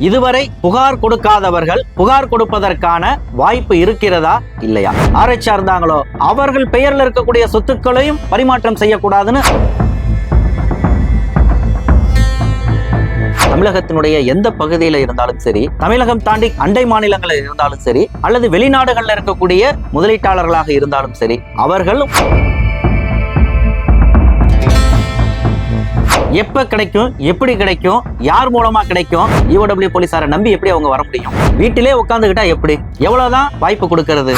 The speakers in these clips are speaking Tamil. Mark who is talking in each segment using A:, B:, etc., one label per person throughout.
A: இதுவரை புகார் கொடுக்காதவர்கள் புகார் கொடுப்பதற்கான வாய்ப்பு இருக்கிறதா? இல்லையா? யாரை சார்ந்தாங்களோ? அவர்கள் பெயர்ல இருக்கக்கூடிய சொத்துக்களையும் பரிமாற்றம் செய்யக்கூடாதுன்னு தமிழகத்தினுடைய எந்த பகுதியில இருந்தாலும் சரி தமிழகம் தாண்டி அண்டை மாநிலங்களில் இருந்தாலும் சரி அல்லது வெளிநாடுகள்ல இருக்கக்கூடிய முதலீட்டாளர்களாக இருந்தாலும் சரி அவர்களும் எப்ப கிடைக்கும் எப்படி கிடைக்கும் யார் மூலமா கிடைக்கும் யூடபிள்யூ போலீஸாரை நம்பி எப்படி அவங்க வர முடியும்? வீட்டிலே உட்காந்துக்கிட்டா எப்படி? எவ்வளவுதான் வாய்ப்பு கொடுக்கறது?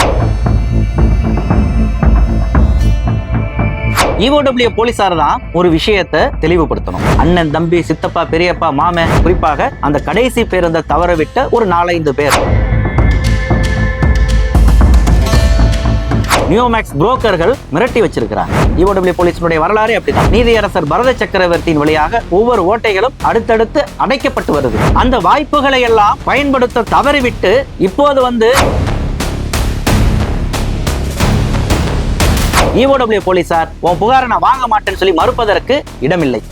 A: இஓடபிள்யூ போலீஸார் தான் ஒரு விஷயத்தை தெளிவுபடுத்தணும். அண்ணன் தம்பி சித்தப்பா பெரியப்பா மாமன் குறிப்பாக அந்த கடைசி பேருந்தை தவற விட்ட ஒரு நாலஞ்சு பேர். நியூமேக்ஸ் புரோக்கர்கள் மிரட்டி வச்சிருக்கிறாங்க. இஓடபிள்யூ போலீஸினுடைய வரலாறு அப்படிதான் நீதியரசர் பரத சக்கரவர்த்தியின் வழியாக ஒவ்வொரு ஓட்டைகளும் அடுத்தடுத்து அடைக்கப்பட்டு வருது. அந்த வாய்ப்புகளை எல்லாம் பயன்படுத்த தவறிவிட்டு இப்போது வந்து இஓடபிள்யூ போலீசார் உன் புகாரை நான் வாங்க மாட்டேன்னு சொல்லி மறுப்பதற்கு இடமில்லை.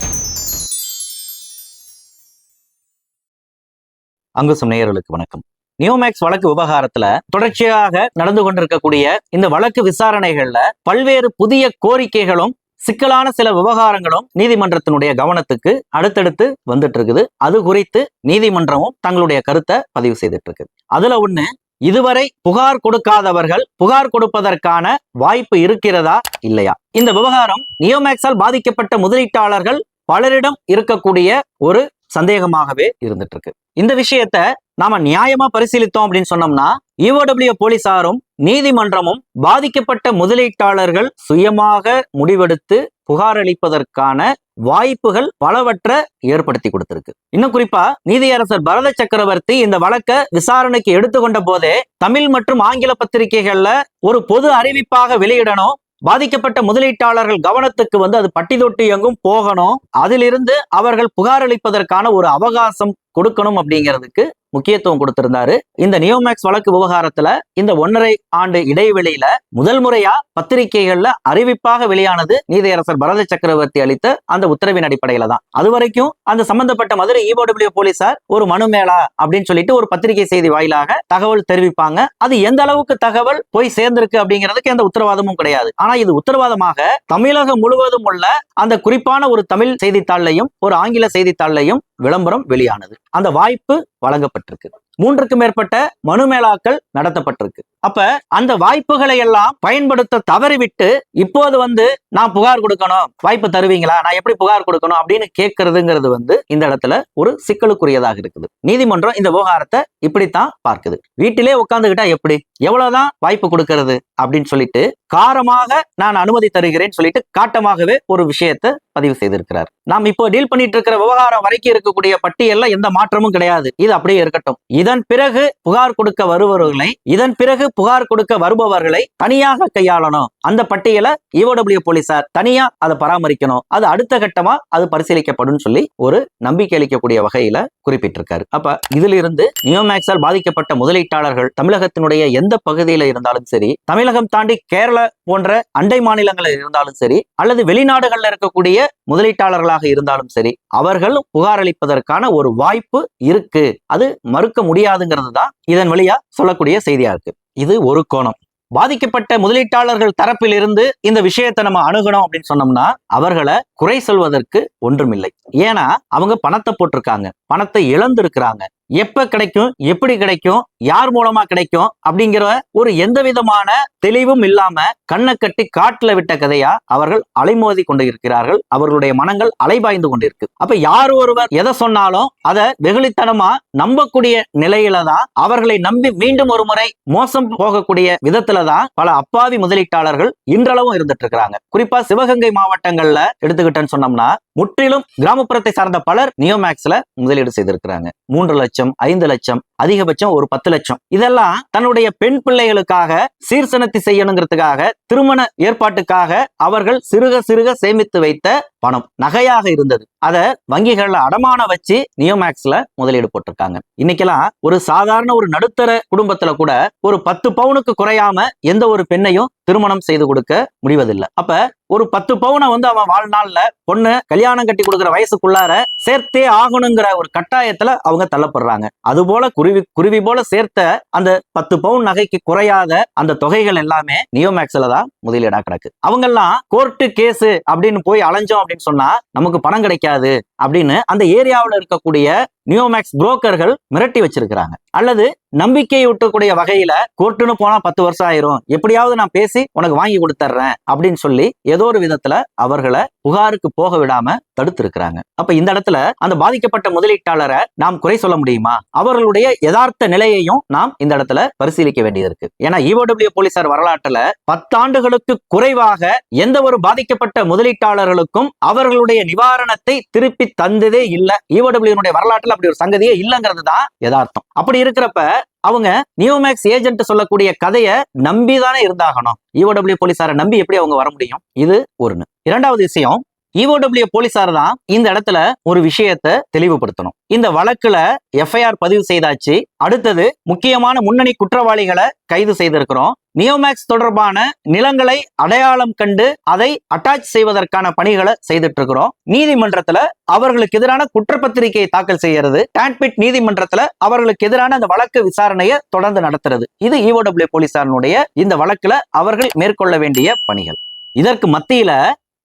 A: அங்குசம் நேயர்களுக்கு வணக்கம். நியோமேக்ஸ் வழக்கு விவகாரத்துல தொடர்ச்சியாக நடந்து கொண்டிருக்கக்கூடிய இந்த வழக்கு விசாரணைகள்ல பல்வேறு புதிய கோரிக்கைகளும் சிக்கலான சில விவகாரங்களும் நீதிமன்றத்தினுடைய கவனத்துக்கு அடுத்தடுத்து வந்துட்டு இருக்குது அது குறித்து நீதிமன்றமும் தங்களுடைய கருத்தை பதிவு செய்துட்டு இருக்கு அதுல ஒண்ணு இதுவரை புகார் கொடுக்காதவர்கள் புகார் கொடுப்பதற்கான வாய்ப்பு இருக்கிறதா இல்லையா? இந்த விவகாரம் நியோமேக்ஸால் பாதிக்கப்பட்ட முதலீட்டாளர்கள் பலரிடம் இருக்கக்கூடிய ஒரு சந்தேகமாகவே இருந்துட்டு இருக்கு இந்த விஷயத்த நாம நியாயமா பரிசீலித்தோம் அப்படின்னு சொன்னோம்னா ஈஓடபிள்யூ போலீசாரும் நீதிமன்றமும் பாதிக்கப்பட்ட முதலீட்டாளர்கள் சுயமாக முடிவெடுத்து புகார் அளிப்பதற்கான வாய்ப்புகள் பலவற்றை ஏற்படுத்தி கொடுத்திருக்கு. இன்னும் குறிப்பா நீதியரசர் பரத சக்கரவர்த்தி இந்த வழக்க விசாரணைக்கு எடுத்துக்கொண்ட போதே தமிழ் மற்றும் ஆங்கில பத்திரிகைகள்ல ஒரு பொது அறிவிப்பாக வெளியிடணும். பாதிக்கப்பட்ட முதலீட்டாளர்கள் கவனத்துக்கு வந்து அது பட்டி தொட்டி எங்கும் போகணும். அதிலிருந்து அவர்கள் புகார் அளிப்பதற்கான ஒரு அவகாசம் கொடுக்கணும் அப்படிங்கிறதுக்கு முக்கியத்துவம் கொடுத்திருந்தாரு. இந்த நியோமேக்ஸ் வழக்கு விவகாரத்துல இந்த ஒன்றரை ஆண்டு இடைவெளியில முதல் முறையா பத்திரிகைகள்ல அறிவிப்பாக வெளியானது நீதியரசர் பரத சக்கரவர்த்தி அளித்த அந்த உத்தரவின் அடிப்படையில தான். அது வரைக்கும் அந்த சம்பந்தப்பட்ட மதுரை இஓடபிள்யூ போலீசார் ஒரு மனு மேலா அப்படின்னு சொல்லிட்டு ஒரு பத்திரிகை செய்தி வாயிலாக தகவல் தெரிவிப்பாங்க. அது எந்த அளவுக்கு தகவல் போய் சேர்ந்திருக்கு அப்படிங்கிறதுக்கு எந்த உத்தரவாதமும் கிடையாது. ஆனா இது உத்தரவாதமாக தமிழகம் முழுவதும் உள்ள அந்த குறிப்பான ஒரு தமிழ் செய்தித்தாள்லையும் ஒரு ஆங்கில செய்தித்தாள்லையும் விளம்பரம் வெளியானது. அந்த வாய்ப்பு வழங்கப்பட்டிருக்கு. மூன்றுக்கு மேற்பட்ட மனுமேளாக்கள் நடத்தப்பட்டிருக்கு. அப்ப அந்த வாய்ப்புகளை எல்லாம் பயன்படுத்த தவறிவிட்டு இப்போது வந்து நான் புகார் கொடுக்கணும் வாய்ப்பு தருவீங்களா? நான் எப்படி புகார் கொடுக்கணும் அப்படின்னு கேட்கறதுங்கிறது வந்து இந்த இடத்துல ஒரு சிக்கலுக்குரியதாக இருக்குது. நீதிமன்றம் இந்த விவகாரத்தை இப்படித்தான் பார்க்குது. வீட்டிலே உட்காந்துக்கிட்டா எப்படி? எவ்வளவுதான் வாய்ப்பு கொடுக்கறது அப்படின்னு சொல்லிட்டு காரமாக நான் அனுமதி தருகிறேன் சொல்லிட்டு காட்டமாகவே ஒரு விஷயத்தை பதிவு செய்திருக்கிறார். நாம் இப்போ டீல் பண்ணிட்டு இருக்கிற விவகாரம் வரைக்கும் இருக்கக்கூடிய பட்டியல்ல எந்த மாற்றமும் கிடையாது. இது அப்படியே இருக்கட்டும். இதன் பிறகு புகார் கொடுக்க வருபவர்களை இதன் பிறகு புகார் கொடுக்க வருபவர்களை தனியாக கையாளணும். அந்த பட்டியலை இஓடபிள்யூ போலீசார் தனியா அதை பராமரிக்கணும். அது அடுத்த கட்டமா அது பரிசீலிக்கப்படும் சொல்லி ஒரு நம்பிக்கை அளிக்கக்கூடிய வகையில குறிப்பிட்டிருக்காரு. அப்ப இதுல இருந்து நியோமேக்ஸால் பாதிக்கப்பட்ட முதலீட்டாளர்கள் தமிழகத்தினுடைய எந்த பகுதியில இருந்தாலும் சரி தமிழகம் தாண்டி கேரளா போன்ற அண்டை மாநிலங்களில் இருந்தாலும் சரி அல்லது வெளிநாடுகள்ல இருக்கக்கூடிய முதலீட்டாளர்களாக இருந்தாலும் சரி அவர்கள் புகார் அளிப்பதற்கான ஒரு வாய்ப்பு இருக்கு. அது மறுக்க முடியாதுங்கிறது தான் இதன் வழியா சொல்லக்கூடிய செய்தியா இருக்கு. இது ஒரு கோணம். பாதிக்கப்பட்ட முதலீட்டாளர்கள் தரப்பில் இருந்து இந்த விஷயத்தை நம்ம அணுகணும் அப்படின்னு சொன்னோம்னா அவர்களை குறை சொல்வதற்கு ஒன்றுமில்லை. ஏன்னா அவங்க பணத்தை போட்டிருக்காங்க. பணத்தை இழந்திருக்கிறாங்க. எப்ப கிடைக்கும்? எப்படி கிடைக்கும்? யார் மூலமா கிடைக்கும்? அப்படிங்கிற ஒரு எந்த விதமான தெளிவும் இல்லாம கண்ணை கட்டி காட்டுல விட்ட கதையா அவர்கள் அலைமோதி கொண்டு இருக்கிறார்கள். அவர்களுடைய மனங்கள் அலைபாய்ந்து கொண்டிருக்கு அப்ப யார் ஒருவர் எதை சொன்னாலும் அதை வெகுளித்தனமா நம்பக்கூடிய நிலையில தான் அவர்களை நம்பி மீண்டும் ஒரு முறை மோசம் போகக்கூடிய விதத்துல தான் பல அப்பாவி முதலீட்டாளர்கள் இன்றளவும் இருந்துட்டு இருக்கிறாங்க. குறிப்பா சிவகங்கை மாவட்டங்கள்ல எடுத்துக்கிட்டேன்னு சொன்னோம்னா முற்றிலும் கிராமப்புறத்தை சார்ந்த பலர் நியோமேக்ஸ்ல முதலீடு செய்திருக்கிறாங்க. மூன்று லட்சம் ஐந்து லட்சம் அதிகபட்சம் ஒரு பத்து லட்சம். இதெல்லாம் தன்னுடைய பெண் பிள்ளைகளுக்காக சீர்சனத்தி செய்யணுங்கிறதுக்காக திருமண ஏற்பாட்டுக்காக அவர்கள் சிறுக சிறுக சேமித்து வைத்த பணம் நகையாக இருந்தது. அத வங்கிகள்ல அடமான வச்சு நியோமேக்ஸ்ல முதலீடு போட்டிருக்காங்க. இன்னைக்கெல்லாம் ஒரு சாதாரண ஒரு நடுத்தர குடும்பத்துல கூட ஒரு பத்து பவுனுக்கு குறையாம எந்த ஒரு பெண்ணையும் திருமணம் செய்து கொடுக்க முடிவதில்லை. அப்ப ஒரு பத்து பவுனை வந்து அவன் வாழ்நாள்ல பொண்ணு கல்யாணம் கட்டி கொடுக்குற வயசுக்குள்ளார சேர்த்தே ஆகணுங்கிற ஒரு கட்டாயத்துல அவங்க தள்ளப்படுறாங்க. அது போல குருவி குருவி போல சேர்த்த அந்த பத்து பவுன் நகைக்கு குறையாத அந்த தொகைகள் எல்லாமே நியோமேக்ஸ்ல தான் முதலீடா கிடக்கு. அவங்கெல்லாம் கோர்ட்டு கேஸ் அப்படின்னு போய் அலைஞ்சோம் அப்படின்னு சொன்னா நமக்கு பணம் கிடைக்காது அப்படின்னு அந்த ஏரியாவில் இருக்கக்கூடிய நியோமேக்ஸ் புரோக்கர்கள் மிரட்டி வச்சிருக்கிறாங்க. அல்லது நம்பிக்கையை ஊட்டக்கூடிய வகையில கோர்ட்டுன்னு போனா பத்து வருஷம் ஆயிரும். எப்படியாவது நான் பேசி உனக்கு வாங்கி கொடுத்துட்றேன் அப்படின்னு சொல்லி ஏதோ ஒரு விதத்துல அவர்களை புகாருக்கு போக விடாம தடுத்து இருக்கிறாங்க அப்ப இந்த இடத்துல அந்த பாதிக்கப்பட்ட முதலீட்டாளரை நாம் குறை சொல்ல முடியுமா? அவர்களுடைய யதார்த்த நிலையையும் நாம் இந்த இடத்துல பரிசீலிக்க வேண்டியது இருக்கு. ஏன்னா இஓடபிள்யூ போலீசார் வரலாற்றுல பத்தாண்டுகளுக்கு குறைவாக எந்த ஒரு பாதிக்கப்பட்ட முதலீட்டாளர்களுக்கும் அவர்களுடைய நிவாரணத்தை திருப்பி தந்ததே இல்ல. இஓடபிள்யூனுடைய வரலாற்றுல அப்படி ஒரு சங்கதியே இல்லைங்கிறது தான் யதார்த்தம். அப்படி இருக்கிறப்ப அவங்க நியூமேக்ஸ் ஏஜென்ட் சொல்லக்கூடிய கதையை நம்பிதானே இருந்தாகணும். இஓடபிள்யூ போலீசாரை நம்பி எப்படி அவங்க வர முடியும்? இது ஒண்ணு. இரண்டாவது விஷயம் இஓடபிள்யூ போலீசார் தான் இந்த இடத்துல ஒரு விஷயத்தை தெளிவுபடுத்தணும். இந்த வழக்குல எஃப்ஐஆர் பதிவு செய்தாச்சு. அடுத்தது முக்கியமான முன்னணி குற்றவாளிகளை கைது செய்திருக்கிறோம். நியோமேக்ஸ் தொடர்பான நிலங்களை அடையாளம் கண்டு அதை அட்டாச் செய்வதற்கான பணிகளை செய்துட்டு இருக்கிறோம் நீதிமன்றத்துல அவர்களுக்கு எதிரான குற்றப்பத்திரிகையை தாக்கல் செய்யறது. டான்பிட் நீதிமன்றத்துல அவர்களுக்கு எதிரான அந்த வழக்கு விசாரணையை தொடர்ந்து நடத்துறது. இது இஓடபிள்யூ போலீசாரினுடைய இந்த வழக்குல அவர்கள் மேற்கொள்ள வேண்டிய பணிகள். இதற்கு மத்தியில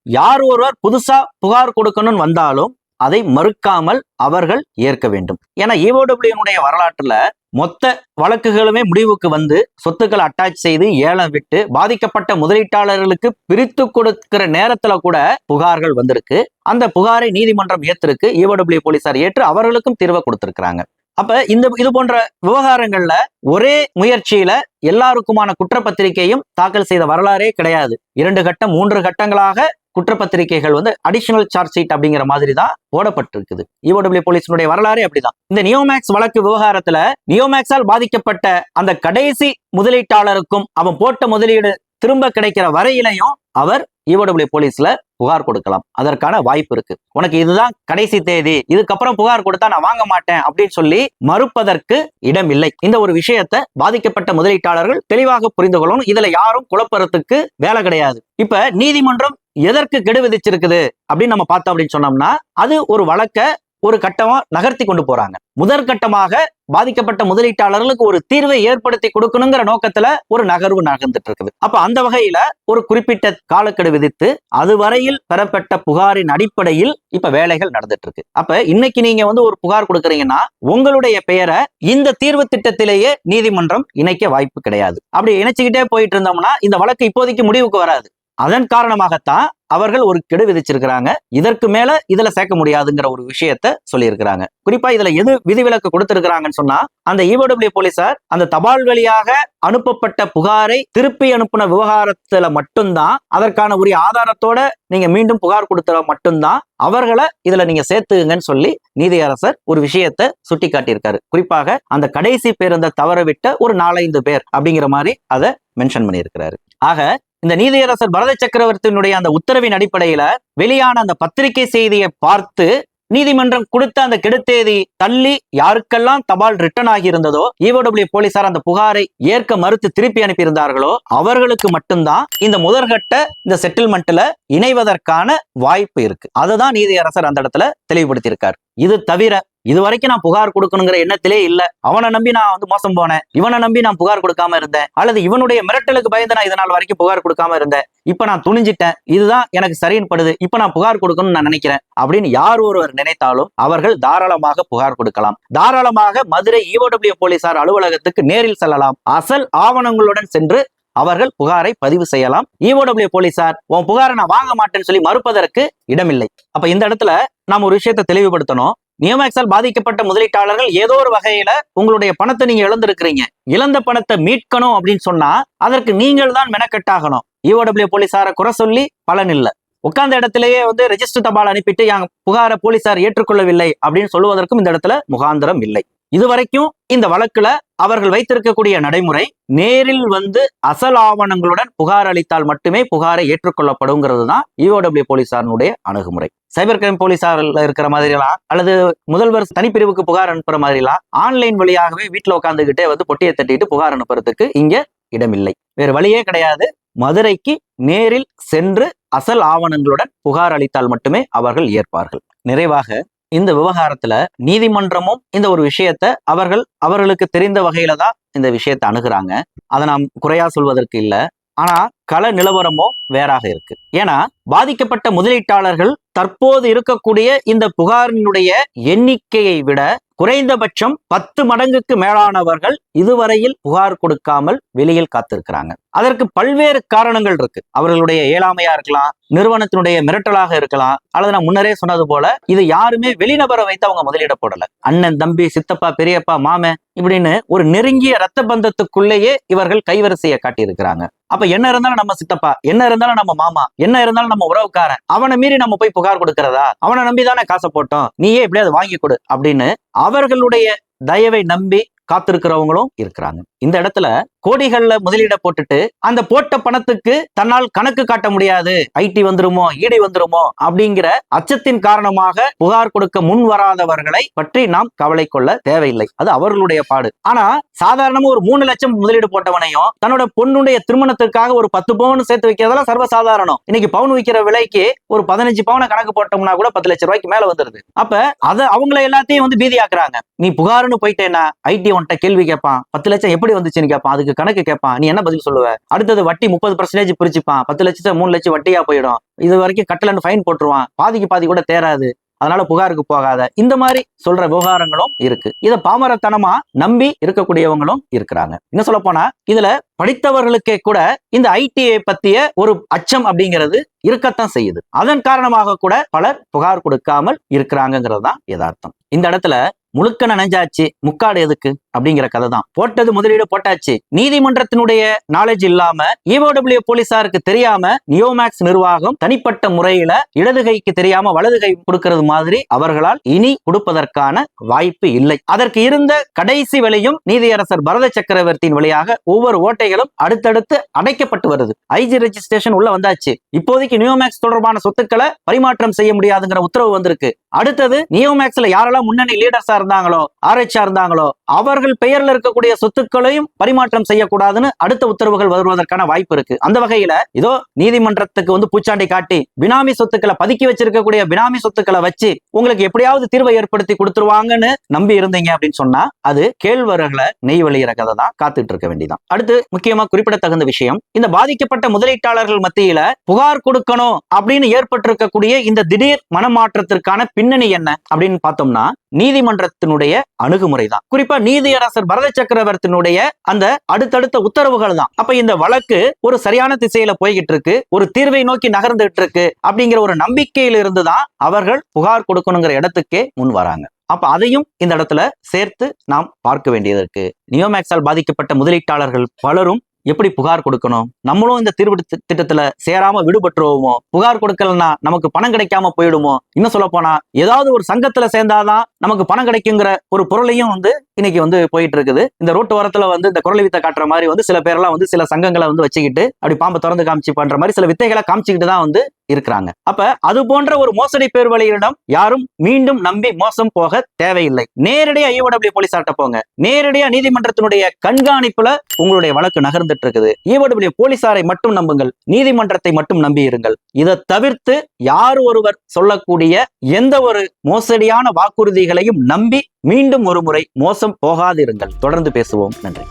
A: யார் ஒருவர் புதுசா புகார் கொடுக்கணும்னு வந்தாலும் அதை மறுக்காமல் அவர்கள் ஏற்க வேண்டும். ஏன்னா ஈஓடபிள்யூனுடைய வரலாற்றில் மொத்த வழக்குகளுமே முடிவுக்கு வந்து சொத்துக்களை அட்டாச் செய்து ஏலம் விட்டு பாதிக்கப்பட்ட முதலீட்டாளர்களுக்கு பிரித்து கொடுக்கிற நேரத்துல கூட புகார்கள் வந்திருக்கு. அந்த புகாரை நீதிமன்றம் ஏற்றிருக்கு ஈஓடபிள்யூ போலீசார் ஏற்று அவர்களுக்கும் தீர்வை கொடுத்திருக்கிறாங்க. அப்ப இந்த இது போன்ற விவகாரங்கள்ல ஒரே முயற்சியில எல்லாருக்குமான குற்றப்பத்திரிகையும் தாக்கல் செய்த வரலாறே கிடையாது. இரண்டு கட்டம் மூன்று கட்டங்களாக குற்றப்பத்திரிகைகள் வந்து அடிஷனல் சார்ஜ் ஷீட் அப்படிங்கிற மாதிரி தான் போடப்பட்டிருக்குது. இஓடபிள்யூ போலீஸினுடைய வரலாறு அப்படிதான். இந்த நியோமேக்ஸ் வழக்கு விவகாரத்துல நியோமேக்ஸால் பாதிக்கப்பட்ட அந்த கடைசி முதலீட்டாளருக்கும் அவன் போட்ட முதலீடு திரும்ப கிடைக்கிற வரையிலையும் அவர் இஓடபிள்யூ போலீஸ்ல புகார் கொடுக்கலாம். அதற்கான வாய்ப்பு இருக்கு. உனக்கு இதுதான் கடைசி தேதி. இதுக்கப்புறம் புகார் கொடுத்தா நான் வாங்க மாட்டேன் அப்படின்னு சொல்லி மறுப்பதற்கு இடம் இல்லை. இந்த ஒரு விஷயத்தை பாதிக்கப்பட்ட முதலீட்டாளர்கள் தெளிவாக புரிந்து கொள்ளணும். இதுல யாரும் குழப்பறதுக்கு வேலை கிடையாது. இப்ப நீதிமன்றம் எதற்கு கெடு விதிச்சிருக்குது அப்படின்னு நம்ம பார்த்தோம் அப்படின்னு சொன்னோம்னா அது ஒரு வழக்க ஒரு கட்டமா நகர்த்தி கொண்டு போறாங்க. முதற்கட்டமாக பாதிக்கப்பட்ட முதலீட்டாளர்களுக்கு ஒரு தீர்வை ஏற்படுத்தி கொடுக்கணுங்கிற நோக்கத்துல ஒரு நகர்வு நகர்ந்துட்டு இருக்குது அப்ப அந்த வகையில ஒரு குறிப்பிட்ட காலக்கெடு விதித்து அதுவரையில் பெறப்பட்ட புகாரின் அடிப்படையில் இப்ப வேலைகள் நடந்துட்டு இருக்கு அப்ப இன்னைக்கு நீங்க வந்து ஒரு புகார் கொடுக்குறீங்கன்னா உங்களுடைய பெயரை இந்த தீர்வு திட்டத்திலேயே நீதிமன்றம் இணைக்க வாய்ப்பு கிடையாது. அப்படி இணைச்சுக்கிட்டே போயிட்டு இருந்தோம்னா இந்த வழக்கு இப்போதைக்கு முடிவுக்கு வராது. அதன் காரணமாகத்தான் அவர்கள் ஒரு கெடு விதிச்சிருக்கிறாங்க. இதற்கு மேல இதுல சேர்க்க முடியாதுங்கிற ஒரு விஷயத்த சொல்லியிருக்கிறாங்க. குறிப்பா இதுல எது விதிவிலக்கு கொடுத்திருக்கிறாங்கன்னு சொன்னா அந்த இஓடபிள்யூ போலீசார் அந்த தபால் வழியாக அனுப்பப்பட்ட புகாரை திருப்பி அனுப்பின விவகாரத்துல மட்டும்தான் அதற்கான உரிய ஆதாரத்தோட நீங்க மீண்டும் புகார் கொடுத்தா மட்டும்தான் அவர்களை இதுல நீங்க சேர்த்துங்கன்னு சொல்லி நீதியரசர் ஒரு விஷயத்த சுட்டி காட்டியிருக்காரு குறிப்பாக அந்த கடைசி பேருந்தை தவற விட்ட ஒரு நாலஞ்சு பேர் அப்படிங்கிற மாதிரி அதை மென்ஷன் பண்ணியிருக்கிறாரு. ஆக இந்த நீதியரசர் பரத சக்கரவர்த்தியினுடைய அந்த உத்தரவின் அடிப்படையில வெளியான அந்த பத்திரிகை செய்தியை பார்த்து நீதிமன்றம் கொடுத்த அந்த கெடுத்தேதி தள்ளி யாருக்கெல்லாம் தபால் ரிட்டர்ன் ஆகியிருந்ததோ ஈவோடபிள்யூ போலீசார் அந்த புகாரை ஏற்க மறுத்து திருப்பி அனுப்பியிருந்தார்களோ அவர்களுக்கு மட்டும்தான் இந்த முதற்கட்ட இந்த செட்டில்மெண்ட்ல இணைவதற்கான வாய்ப்பு இருக்கு. அதுதான் நீதியரசர் அந்த இடத்துல தெளிவுபடுத்தியிருக்கார். இது தவிர இது வரைக்கும் நான் புகார் கொடுக்கணுங்கிற எண்ணத்திலே இல்ல. அவனை நம்பி நான் வந்து மோசம் போனேன். இவனை நம்பி நான் புகார் கொடுக்காம இருந்தேன். அல்லது இவனுடைய மிரட்டலுக்கு பயந்து நான் இதனால் வரைக்கும் புகார் கொடுக்காம இருந்தேன். இப்ப நான் துணிஞ்சிட்டேன். இதுதான் எனக்கு சரியின்படுது. படுது இப்ப நான் புகார் கொடுக்கணும்னு நான் நினைக்கிறேன். அப்படின்னு யார் ஒருவர் நினைத்தாலும் அவர்கள் தாராளமாக புகார் கொடுக்கலாம். தாராளமாக மதுரை இஓடபிள்யூ போலீசார் அலுவலகத்துக்கு நேரில் செல்லலாம். அசல் ஆவணங்களுடன் சென்று அவர்கள் புகாரை பதிவு செய்யலாம். இஓடபிள்யூ போலீசார் உன் புகாரை நான் வாங்க மாட்டேன்னு சொல்லி மறுப்பதற்கு இடமில்லை. அப்ப இந்த இடத்துல நாம் ஒரு விஷயத்தை தெளிவுபடுத்தணும். நியோமேக்ஸால் பாதிக்கப்பட்ட முதலீட்டாளர்கள் ஏதோ ஒரு வகையில உங்களுடைய பணத்தை நீங்க இழந்திருக்கிறீங்க. இழந்த பணத்தை மீட்கணும் அப்படின்னு சொன்னா அதற்கு நீங்கள் தான் மெனக்கெட்டாகணும். இஓடபிள்யூ போலீசாரை குறை சொல்லி பலன் இல்லை. உட்கார்ந்த இடத்திலேயே வந்து ரெஜிஸ்டர் தபால் அனுப்பிட்டு என் புகாரை போலீசார் ஏற்றுக்கொள்ளவில்லை அப்படின்னு சொல்லுவதற்கும் இந்த இடத்துல முகாந்திரம் இல்லை. இதுவரைக்கும் இந்த வழக்குல அவர்கள் வைத்திருக்கக்கூடிய நடைமுறை நேரில் வந்து அசல் ஆவணங்களுடன் புகார் அளித்தால் மட்டுமே புகாரை ஏற்றுக்கொள்ளப்படுங்கிறது தான் இஓடபிள்யூ போலீசாரினுடைய அணுகுமுறை. சைபர் கிரைம் போலீசார்ல இருக்கிற மாதிரிலாம் அல்லது முதல்வர் தனிப்பிரிவுக்கு புகார் அனுப்புற மாதிரிலாம் ஆன்லைன் வழியாகவே வீட்டுல உட்காந்துக்கிட்டே வந்து பொட்டியை தட்டிட்டு புகார் அனுப்புறதுக்கு இங்க இடமில்லை. வேறு வழியே கிடையாது. மதுரைக்கு நேரில் சென்று அசல் ஆவணங்களுடன் புகார் அளித்தால் மட்டுமே அவர்கள் ஏற்பார்கள். நிறைவாக இந்த விவகாரத்துல நீதிமன்றமும் இந்த ஒரு விஷயத்த அவர்கள் அவர்களுக்கு தெரிந்த வகையில தான் இந்த விஷயத்தை அணுகுறாங்க. அதை நாம் குறையா சொல்வதற்கு இல்ல. ஆனா கள நிலவரமோ வேறாக இருக்கு. ஏன்னா பாதிக்கப்பட்ட முதலீட்டாளர்கள் தற்போது இருக்கக்கூடிய இந்த புகாரினுடைய எண்ணிக்கையை விட குறைந்தபட்சம் பத்து மடங்குக்கு மேலானவர்கள் இதுவரையில் புகார் கொடுக்காமல் வெளியில் காத்திருக்கிறாங்க. அதற்கு பல்வேறு காரணங்கள் இருக்கு. அவர்களுடைய இயலாமையா இருக்கலாம் நிறுவனத்தினுடைய மிரட்டலாக இருக்கலாம் அல்லது நான் முன்னரே சொன்னது போல இது யாருமே வெளிநபரை வைத்து அவங்க முதலீட போடல. அண்ணன் தம்பி சித்தப்பா பெரியப்பா மாம இப்படின்னு ஒரு நெருங்கிய ரத்த பந்தத்துக்குள்ளேயே இவர்கள் கைவரிசையை காட்டியிருக்கிறாங்க. அப்ப என்ன இருந்தாலும் நம்ம சித்தப்பா என்ன இருந்தாலும் நம்ம மாமா என்ன இருந்தாலும் நம்ம உறவுக்காரன் அவனை மீறி நம்ம போய் புகார் கொடுக்கறதா? அவனை நம்பி தானே காசை போட்டோம். நீயே எப்படியாவது வாங்கி கொடு அப்படின்னு அவர்களுடைய தயவை நம்பி காத்திருக்கிறவங்களும் இருக்கிறாங்க. இந்த இடத்துல கோடிகள்ல முதலீட போட்டுட்டு அந்த போட்ட பணத்துக்கு தன்னால் கணக்கு காட்ட முடியாது. ஐடி வந்துருமோ ஈடி வந்துருமோ அப்படிங்கிற அச்சத்தின் காரணமாக புகார் கொடுக்க முன் வராதவர்களை பற்றி நாம் கவலை கொள்ள தேவையில்லை. அது அவர்களுடைய பாடு. ஆனா சாதாரணமா ஒரு மூணு லட்சம் முதலீடு போட்டவனையும் தன்னோட பொண்ணுடைய திருமணத்துக்காக ஒரு பத்து பவுன் சேர்த்து வைக்கிறதெல்லாம் சர்வசாதாரணம். இன்னைக்கு பவுன் விற்கிற விலைக்கு ஒரு பதினஞ்சு பவுனை கணக்கு போட்டோம்னா கூட பத்து லட்சம் ரூபாய்க்கு மேல வந்துருது. அப்ப அதை அவங்கள எல்லாத்தையும் வந்து பீதியாக்குறாங்க. நீ புகார்னு போயிட்டேன்னா ஐடி உன்கிட்ட கேள்வி கேட்பான். பத்து லட்சம் எப்படி வந்துச்சுன்னு கேட்பான் அதுக்கு கணக்கு கேட்பான் நீ என்ன பதில் சொல்லுவ? அடுத்தது வட்டி முப்பது பர்சன்டேஜ் பிரிச்சுப்பான். பத்து லட்சத்தை மூணு லட்சம் வட்டியா போயிடும். இது வரைக்கும் கட்டலன்னு ஃபைன் போட்டுருவான். பாதிக்கு பாதி கூட தேராது. அதனால புகாருக்கு போகாத. இந்த மாதிரி சொல்ற விவகாரங்களும் இருக்கு. இதை பாமரத்தனமா நம்பி இருக்கக்கூடியவங்களும் இருக்கிறாங்க. இன்னும் சொல்ல போனா இதுல படித்தவர்களுக்கே கூட இந்த ஐடிஐ பத்திய ஒரு அச்சம் அப்படிங்கிறது இருக்கத்தான் செய்யுது. அதன் காரணமாக கூட பலர் புகார் கொடுக்காமல் இருக்கிறாங்கிறது தான் யதார்த்தம். இந்த இடத்துல முழுக்க நனைஞ்சாச்சு. முக்காடு எதுக்கு? அப்படிங்கிற கதை தான். போட்டது முதலீடு போட்டாச்சு. நீதிமன்றத்தினுடைய நாலேஜ் இல்லாம இஓடபிள்யூ போலீசாருக்கு தெரியாம நியோமேக்ஸ் நிர்வாகம் தனிப்பட்ட முறையில இடது கைக்கு தெரியாம வலது கை கொடுக்கிறது மாதிரி அவர்களால் இனி கொடுப்பதற்கான வாய்ப்பு இல்லை. அதற்கு இருந்த கடைசி வழியும் நீதியரசர் பரத சக்கரவர்த்தியின் வழியாக ஒவ்வொரு ஓட்டைகளும் அடுத்தடுத்து அடைக்கப்பட்டு வருது. ஐஜி ரெஜிஸ்ட்ரேஷன் உள்ள வந்தாச்சு. இப்போதைக்கு நியோமேக்ஸ் தொடர்பான சொத்துக்களை பரிமாற்றம் செய்ய முடியாதுங்கிற உத்தரவு வந்திருக்கு. அடுத்தது நியோமேக்ஸ்ல யாரெல்லாம் முன்னணி லீடர்ஸா இருந்தாங்களோ ஆர்எச்சா இருந்தாங்களோ அவர்கள் அவர்கள் பெயர்ல இருக்கக்கூடிய சொத்துக்களையும் பரிமாற்றம் செய்யக்கூடாதுன்னு அடுத்த உத்தரவுகள் வருவதற்கான வாய்ப்பு இருக்கு. அந்த வகையில இதோ நீதிமன்றத்துக்கு வந்து பூச்சாண்டி காட்டி பினாமி சொத்துக்களை பதுக்கி வச்சிருக்கக்கூடிய பினாமி சொத்துக்களை வச்சு உங்களுக்கு எப்படியாவது தீர்வை ஏற்படுத்தி கொடுத்துருவாங்கன்னு நம்பி இருந்தீங்க அப்படின்னு சொன்னா அது கேழ்வரகளை நெய் வழியிற கதை தான். காத்துட்டு இருக்க வேண்டியதான் அடுத்து முக்கியமா குறிப்பிடத்தகுந்த விஷயம். இந்த பாதிக்கப்பட்ட முதலீட்டாளர்கள் மத்தியில புகார் கொடுக்கணும் அப்படின்னு ஏற்பட்டிருக்கக்கூடிய இந்த திடீர் மனமாற்றத்திற்கான பின்னணி என்ன அப்படின்னு பார்த்தோம்னா நீதிமன்றத்தினுடைய அணுகுமுறை தான் குறிப்பா நீதி நீதியரசர் பரத சக்கரவர்த்தினுடைய அந்த அடுத்தடுத்த உத்தரவுகள் தான் அப்ப இந்த வழக்கு ஒரு சரியான திசையில போய்கிட்டு இருக்கு ஒரு தீர்வை நோக்கி நகர்ந்துட்டு இருக்கு அப்படிங்கிற ஒரு நம்பிக்கையில இருந்துதான் அவர்கள் புகார் கொடுக்கணுங்கிற இடத்துக்கே முன் வராங்க. அப்ப அதையும் இந்த இடத்துல சேர்த்து நாம் பார்க்க வேண்டியது இருக்கு. நியோமேக்ஸால் பாதிக்கப்பட்ட முதலீட்டாளர்கள் பலரும் எப்படி புகார் கொடுக்கணும்? நம்மளும் இந்த தீர்வு திட்டத்துல சேராம விடுபட்டுருவோமோ? புகார் கொடுக்கலன்னா நமக்கு பணம் கிடைக்காம போயிடுமோ? இன்னும் சொல்ல போனா ஏதாவது ஒரு சங்கத்துல சேர்ந்தாதான் நமக்கு பணம் கிடைக்குங்கிற ஒரு பொருளையும் வந்து இன்னைக்கு வந்து போயிட்டு இருக்குது இந்த ரோட்டு ஓரத்துல வந்து இந்த குரல் வித்தை காட்டுற மாதிரி வந்து சில பேர்லாம் வந்து சில சங்கங்களை வந்து வச்சுக்கிட்டு அப்படி பாம்பை திறந்து காமிச்சு பண்ற மாதிரி சில வித்தைகளை காமிச்சுக்கிட்டு தான் வந்து இருக்கிறாங்க. அப்ப அது போன்ற ஒரு மோசடி பேர்வழிகளிடம் யாரும் மீண்டும் நம்பி மோசம் போக தேவையில்லை. நேரடியா ஐஓடபிள்யூ போலீசார்ட்ட போங்க. நேரடியா நீதிமன்றத்தினுடைய கண்காணிப்புல உங்களுடைய வழக்கு நகர்ந்துட்டு இருக்குது ஐஓடபிள்யூ போலீசாரை மட்டும் நம்புங்கள். நீதிமன்றத்தை மட்டும் நம்பி இருங்கள். இதை தவிர்த்து யார் ஒருவர் சொல்லக்கூடிய எந்த ஒரு மோசடியான வாக்குறுதிகளையும் நம்பி மீண்டும் ஒரு முறை மோசம் போகாதிருங்கள். தொடர்ந்து பேசுவோம். நன்றி.